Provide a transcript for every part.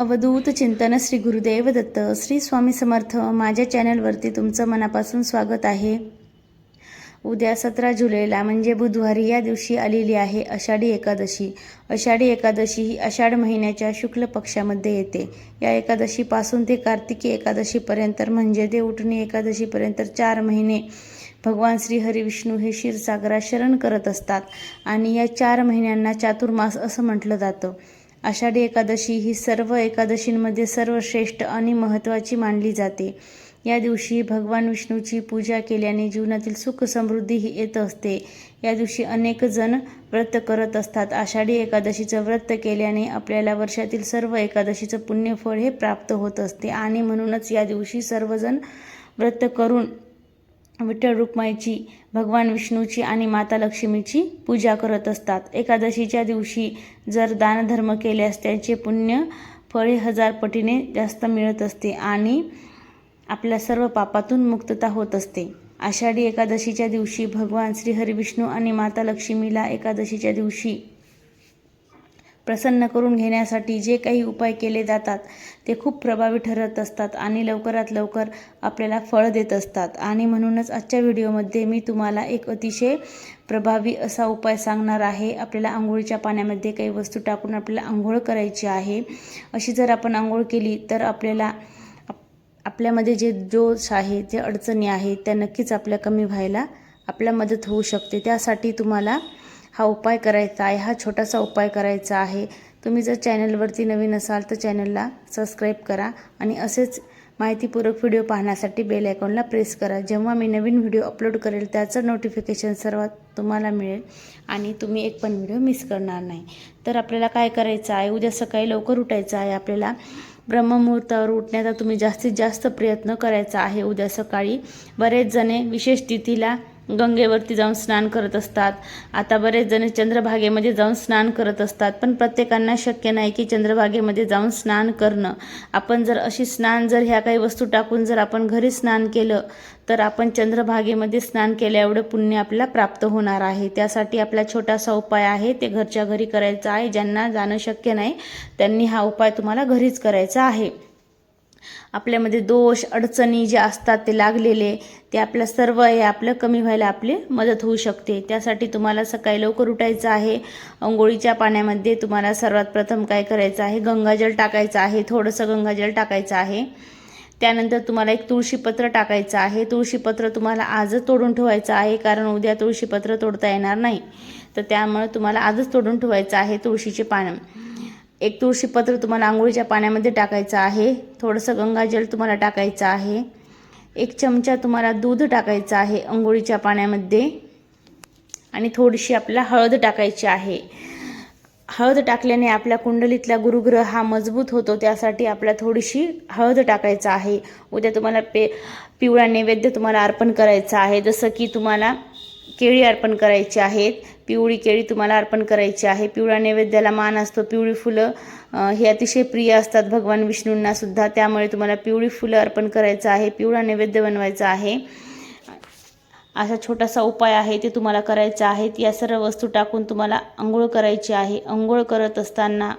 अवधूत चिंतन श्री गुरुदेव दत्त. श्री स्वामी समर्थ माझ्या चॅनलवरती तुमचं मनापासून स्वागत आहे. उद्या सतरा जुलैला म्हणजे बुधवारी या दिवशी आलेली आहे आषाढी एकादशी. आषाढी एकादशी ही आषाढ महिन्याच्या शुक्ल पक्षामध्ये येते. या एकादशीपासून ते कार्तिकी एकादशीपर्यंत म्हणजे देवउठणी एकादशीपर्यंत चार महिने भगवान श्री हरिविष्णू हे क्षीरसागरात शरण करत असतात. आणि या चार महिन्यांना चातुर्मास असं म्हटलं जातं. आषाढी एकादशी ही सर्व एकादशींमध्ये सर्वश्रेष्ठ आणि महत्त्वाची मानली जाते. या दिवशी भगवान विष्णूची पूजा केल्याने जीवनातील सुख समृद्धी ही येत असते. या दिवशी अनेक जण व्रत करत असतात. आषाढी एकादशीचं व्रत केल्याने आपल्याला वर्षातील सर्व एकादशीचं पुण्यफळ हे प्राप्त होत असते. आणि म्हणूनच या दिवशी सर्वजण व्रत करून विठ्ठल रुक्माईची भगवान विष्णूची आणि माता लक्ष्मीची पूजा करत असतात. एकादशीच्या दिवशी जर दानधर्म केल्यास त्याचे पुण्य फळे हजार पटीने जास्त मिळत असते आणि आपल्या सर्व पापातून मुक्तता होत असते. आषाढी एकादशीच्या दिवशी भगवान श्री हरिविष्णू आणि माता लक्ष्मीला एकादशीच्या दिवशी प्रसन्न करून घेण्यासाठी जे काही उपाय केले जातात ते खूप प्रभावी ठरत असतात आणि लवकरात लवकर आपल्याला फळ देत असतात. आणि म्हणूनच आजच्या व्हिडिओमध्ये मी तुम्हाला एक अतिशय प्रभावी असा उपाय सांगणार आहे. आपल्याला आंघोळीच्या पाण्यामध्ये काही वस्तू टाकून आपल्याला आंघोळ करायची आहे. अशी जर आपण आंघोळ केली तर आपल्याला आपल्यामध्ये जे जोश आहे जे अडचणी आहेत त्या नक्कीच आपल्या कमी व्हायला आपल्या मदत होऊ शकते. त्यासाठी तुम्हाला हा उपाय करायचा आहे हा छोटासा उपाय करायचा आहे. तुम्ही जर चॅनलवरती नवीन असाल तर चॅनलला सबस्क्राईब करा आणि असेच माहितीपूर्वक व्हिडिओ पाहण्यासाठी बेल आयकॉनला प्रेस करा. जेव्हा मी नवीन व्हिडिओ अपलोड करेल त्याचं नोटिफिकेशन सर्वात तुम्हाला मिळेल आणि तुम्ही एक पण व्हिडिओ मिस करणार नाही. तर आपल्याला काय करायचं आहे? उद्या सकाळी लवकर उठायचं आहे. आपल्याला ब्रह्ममुहूर्तावर उठण्याचा तुम्ही जास्तीत जास्त प्रयत्न करायचा आहे. उद्या सकाळी बरेच जणे विशेष तिथीला गंगेवरती जाऊन स्नान करत असतात. आता बरेच जण चंद्रभागेमध्ये जाऊन स्नान करत असतात पण प्रत्येकांना शक्य नाही की चंद्रभागेमध्ये जाऊन स्नान करणं. आपण जर अशी स्नान जर ह्या काही वस्तू टाकून जर आपण घरी स्नान केलं तर आपण चंद्रभागेमध्ये स्नान केल्या एवढं पुण्य आपल्याला प्राप्त होणार आहे. त्यासाठी आपला छोटासा उपाय आहे ते घरच्या घरी करायचा आहे. ज्यांना जाणं शक्य नाही त्यांनी हा उपाय तुम्हाला घरीच करायचा आहे. आपल्यामध्ये दोष अडचणी जे असतात ते लागलेले ते आपलं सर्व हे आपलं कमी व्हायला आपली मदत होऊ शकते. त्यासाठी तुम्हाला सकाळी लवकर उठायचं आहे. अंघोळीच्या पाण्यामध्ये तुम्हाला सर्वात प्रथम काय करायचं आहे? गंगाजल टाकायचं आहे. थोडंसं गंगाजल टाकायचं आहे. त्यानंतर तुम्हाला एक तुळशीपत्र टाकायचं आहे. तुळशीपत्र तुम्हाला आजच तोडून ठेवायचं आहे कारण उद्या तुळशीपत्र तोडता येणार नाही. तर त्यामुळे तुम्हाला आजच तोडून ठेवायचं आहे तुळशीचे पानं. एक तुळशीपत्र तुम्हाला आंघोळीच्या पाण्यामध्ये टाकायचं आहे. थोडंसं गंगाजल तुम्हाला टाकायचं आहे. एक चमचा तुम्हाला दूध टाकायचं आहे आंघोळीच्या पाण्यामध्ये. आणि थोडीशी आपल्याला हळद टाकायची आहे. हळद टाकल्याने आपल्या कुंडलीतला गुरुग्रह हा मजबूत होतो. त्यासाठी आपल्याला थोडीशी हळद टाकायचं आहे. उद्या तुम्हाला पे पिवळा नैवेद्य तुम्हाला अर्पण करायचा आहे. जसं की तुम्हाला केळी अर्पण करायची आहेत. पिवळी केळी तुम्हाला अर्पण करायची आहे. पिवळा नैवेद्याला मान असतो. पिवळी फुलं हे अतिशय प्रिय असतात भगवान विष्णूंना सुद्धा. त्यामुळे तुम्हाला पिवळी फुलं अर्पण करायचं आहे. पिवळा नैवेद्य बनवायचा आहे. असा छोटासा उपाय आहे ते तुम्हाला करायचा आहे. या सर्व वस्तू टाकून तुम्हाला आंघोळ करायची आहे. आंघोळ करत असताना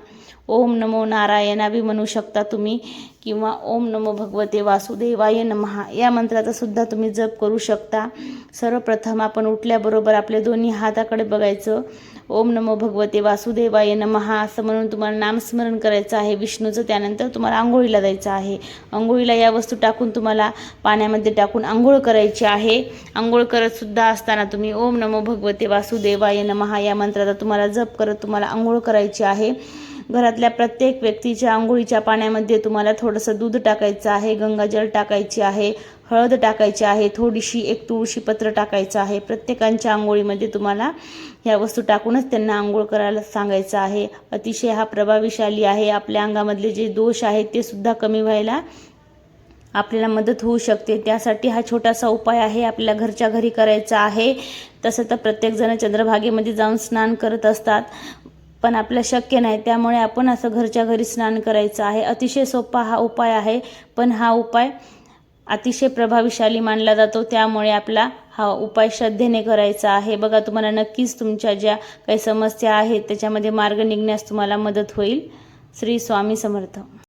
ओम नमो नारायणा बी म्हणू शकता तुम्ही किंवा ओम नमो भगवते वासुदेवाय नमहा या मंत्राचा सुद्धा तुम्ही जप करू शकता. सर्वप्रथम आपण उठल्याबरोबर आपल्या दोन्ही हाताकडे बघायचं. ओम नमो भगवते वासुदेवाय नमहा असं म्हणून तुम्हाला नामस्मरण करायचं आहे. विष्णूचं त्यानंतर तुम्हाला आंघोळीला जायचं आहे. आंघोळीला या वस्तू टाकून तुम्हाला पाण्यामध्ये टाकून आंघोळ करायची आहे. आंघोळ करत सुद्धा असताना तुम्ही ओम नमो भगवते वासुदेवाय नमहा या मंत्राचा तुम्हाला जप करत तुम्हाला आंघोळ करायची आहे. घरातल्या प्रत्येक व्यक्तीच्या आंघोळीच्या पाण्यामध्ये तुम्हाला थोडंसं दूध टाकायचं आहे गंगाजल टाकायची आहे हळद टाकायची आहे थोडीशी एक तुळशी पत्र टाकायचं आहे. प्रत्येकांच्या आंघोळीमध्ये तुम्हाला ह्या वस्तू टाकूनच त्यांना आंघोळ करायला सांगायचं आहे. अतिशय हा प्रभावीशाली आहे. आपल्या अंगामधले जे दोष आहेत ते सुद्धा कमी व्हायला आपल्याला मदत होऊ शकते. त्यासाठी हा छोटासा उपाय आहे. आपल्याला घरच्या घरी करायचा आहे. तसं तर प्रत्येकजण चंद्रभागेमध्ये जाऊन स्नान करत असतात. पण आपलं शक्य नाही. त्यामुळे आपण असं घरच्या घरी स्नान करायचं आहे. अतिशय सोपा हा उपाय आहे पण हा उपाय अतिशय प्रभावीशाली मानला जातो. त्यामुळे आपला हा उपाय श्रद्धेने करायचा आहे. बघा तुम्हाला नक्कीच तुमच्या ज्या काही समस्या आहेत त्याच्यामध्ये मार्ग निघण्यास तुम्हाला मदत होईल. श्री स्वामी समर्थ.